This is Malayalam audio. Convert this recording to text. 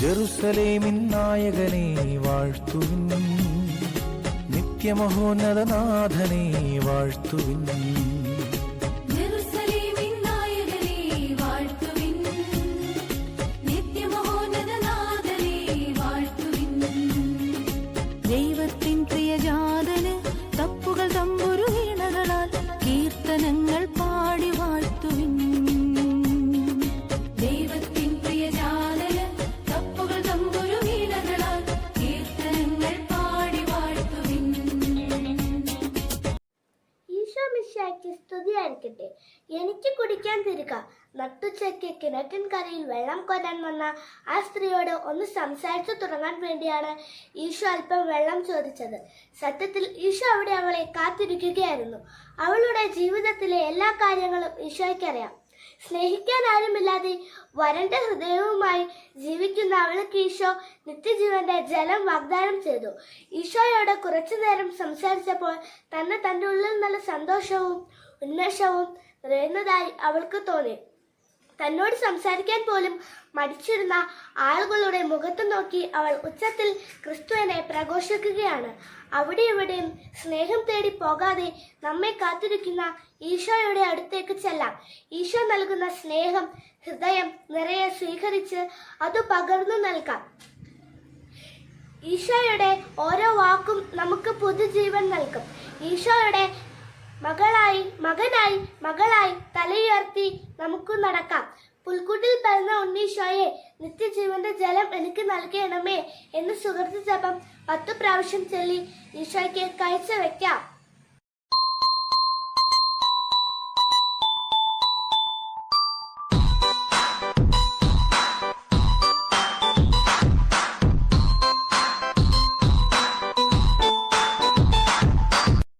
ജെറുസലേമിൻ നായകനെ വാഴ്ത്തുവിൻ. നിത്യമഹോന്നതനാഥനെ വാഴ്ത്തുവിൻ. ദൈവത്തിൻ തപ്പുകൾ തമ്പുരു കീർത്തനങ്ങൾ പാടി മിശിഹായ്ക്ക് സ്തുതിയായിരിക്കട്ടെ. എനിക്ക് കുടിക്കാൻ തിരുക. നട്ടുച്ചയ്ക്ക് കിണറ്റിൻ കരയിൽ വെള്ളം കോരാൻ വന്ന ആ സ്ത്രീയോട് ഒന്ന് സംസാരിച്ചു തുടങ്ങാൻ വേണ്ടിയാണ് ഈശോ അല്പം വെള്ളം ചോദിച്ചത്. സത്യത്തിൽ ഈശോ അവിടെ അവളെ കാത്തിരിക്കുകയായിരുന്നു. അവളുടെ ജീവിതത്തിലെ എല്ലാ കാര്യങ്ങളും ഈശോയ്ക്കറിയാം. സ്നേഹിക്കാൻ ആരുമില്ലാതെ വരണ്ട ഹൃദയവുമായി അവൾക്ക് ഈശോ നിത്യജീവന്റെ ജലം വാഗ്ദാനം ചെയ്തു. ഈശോയോട് കുറച്ചു നേരം സംസാരിച്ചപ്പോൾ തന്നെ തന്റെ ഉള്ളിൽ നല്ല സന്തോഷവും ഉന്മേഷവും നിറയുന്നതായി അവൾക്ക് തോന്നി. തന്നോട് സംസാരിക്കാൻ പോലും മടിച്ചിരുന്ന ആളുകളുടെ മുഖത്ത് നോക്കി അവൾ ഉച്ചത്തിൽ ക്രിസ്തുവിനെ പ്രഘോഷിക്കുകയാണ്. അവിടെ ഇവിടെയും സ്നേഹം തേടി പോകാതെ നമ്മെ കാത്തിരിക്കുന്ന ഈശോയുടെ അടുത്തേക്ക് ചെല്ലാം. ഈശോ നൽകുന്ന സ്നേഹം ഹൃദയം നിറയെ സ്വീകരിച്ച് അത് പകർന്നു നൽകാം. ഈശോയുടെ ഓരോ വാക്കും നമുക്ക് പുതുജീവൻ നൽകും. ഈശോയുടെ മകളായി മകനായി മകളായി തലയുയർത്തി നമുക്ക് നടക്കാം. പുൽക്കൂട്ടിൽ പിറന്ന ഉണ്ണീശോയെ നിത്യജീവന്റെ ജലം എനിക്ക് നൽകണമേ എന്ന് സുഹൃത്ത് ജപം പത്തു പ്രാവശ്യം ചൊല്ലി ഈശോയ്ക്ക് കാഴ്ച വെക്കാം.